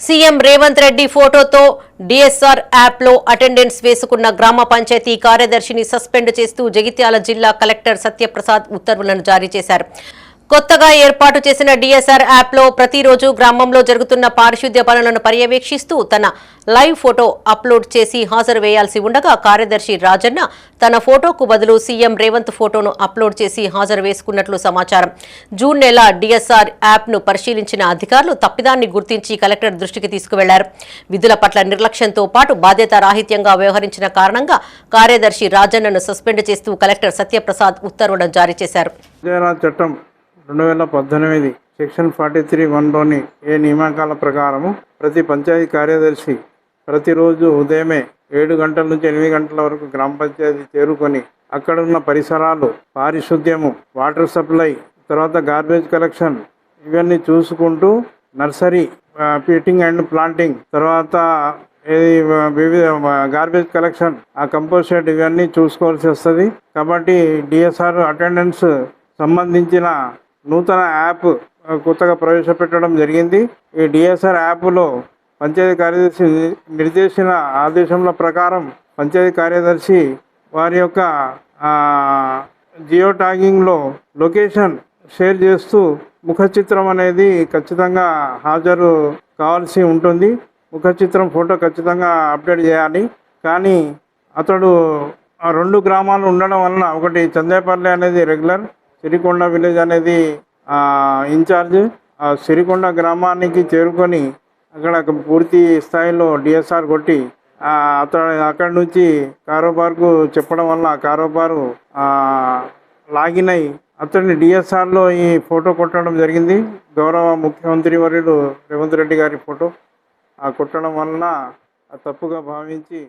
CM Revanth Reddy ఫోటోతో DSR యాప్లో attendance వేసుకున్న గ్రామ పంచాయతీ కార్యదర్శిని సస్పెండ్ చేస్తూ జగిత్యాల జిల్లా కలెక్టర్ సత్యప్రసాద్ ఉత్తర్వులను జారీ చేశారు. కొత్తగా ఏర్పాటు చేసిన డిఎస్ఆర్ యాప్లో ప్రతిరోజు గ్రామంలో జరుగుతున్న పారిశుద్ధ్య పనులను పర్యవేక్షిస్తూ తన లైవ్ ఫోటో అప్లోడ్ చేసి హాజరు వేయాల్సి ఉండగా కార్యదర్శి రాజన్న తన ఫోటోకు బదులు సీఎం రేవంత్ ఫోటోను అప్లోడ్ చేసి హాజరు వేసుకున్నట్లు సమాచారం. జూన్ నెల డిఎస్ఆర్ యాప్ను పరిశీలించిన అధికారులు తప్పిదాన్ని గుర్తించి కలెక్టర్ దృష్టికి తీసుకువెళ్ళారు. విధుల పట్ల నిర్లక్ష్యంతో పాటు బాధ్యత రాహిత్యంగా వ్యవహరించిన కారణంగా కార్యదర్శి రాజన్నను సస్పెండ్ చేస్తూ కలెక్టర్ సత్యప్రసాద్ ఉత్తర్వులను జారీ చేశారు. చట్టం రెండు వేల పద్దెనిమిది సెక్షన్ ఫార్టీ త్రీ వన్లోని ఏ నియామకాల ప్రకారము ప్రతి పంచాయతీ కార్యదర్శి ప్రతిరోజు ఉదయమే ఏడు గంటల నుంచి ఎనిమిది గంటల వరకు గ్రామ పంచాయతీ చేరుకొని అక్కడ ఉన్న పరిసరాలు పారిశుద్ధ్యము వాటర్ సప్లై తర్వాత గార్బేజ్ కలెక్షన్ ఇవన్నీ చూసుకుంటూ నర్సరీ పీటింగ్ అండ్ ప్లాంటింగ్ తర్వాత ఇది వివిధ గార్బేజ్ కలెక్షన్ ఆ కంపోస్ట్ షెడ్ ఇవన్నీ చూసుకోవాల్సి వస్తుంది. కాబట్టి డిఎస్ఆర్ అటెండెన్స్ సంబంధించిన నూతన యాప్ కొత్తగా ప్రవేశపెట్టడం జరిగింది. ఈ డిఎస్ఆర్ యాప్లో పంచాయతీ కార్యదర్శి నిర్దేశించిన ఆదేశముల ప్రకారం పంచాయతీ కార్యదర్శి వారి యొక్క జియో ట్యాగింగ్లో లొకేషన్ షేర్ చేస్తూ ముఖ చిత్రం అనేది ఖచ్చితంగా హాజరు కావాల్సి ఉంటుంది. ముఖ చిత్రం ఫోటో ఖచ్చితంగా అప్డేట్ చేయాలి. కానీ అతడు ఆ రెండు గ్రామాలు ఉండడం వలన ఒకటి చందేపల్లి అనేది రెగ్యులర్ సిరికొండ విలేజ్ అనేది ఇన్ఛార్జ్ ఆ సిరికొండ గ్రామానికి చేరుకొని అక్కడ పూర్తి స్థాయిలో డిఎస్ఆర్ కొట్టి అతను అక్కడి నుంచి కారోబార్కు చెప్పడం వల్ల కారోబారు లాగిన్ అయి అతడిని డిఎస్ఆర్లో ఈ ఫోటో కొట్టడం జరిగింది. గౌరవ ముఖ్యమంత్రి వర్యుడు రేవంత్ రెడ్డి గారి ఫోటో. ఆ కొట్టడం వలన తప్పుగా భావించి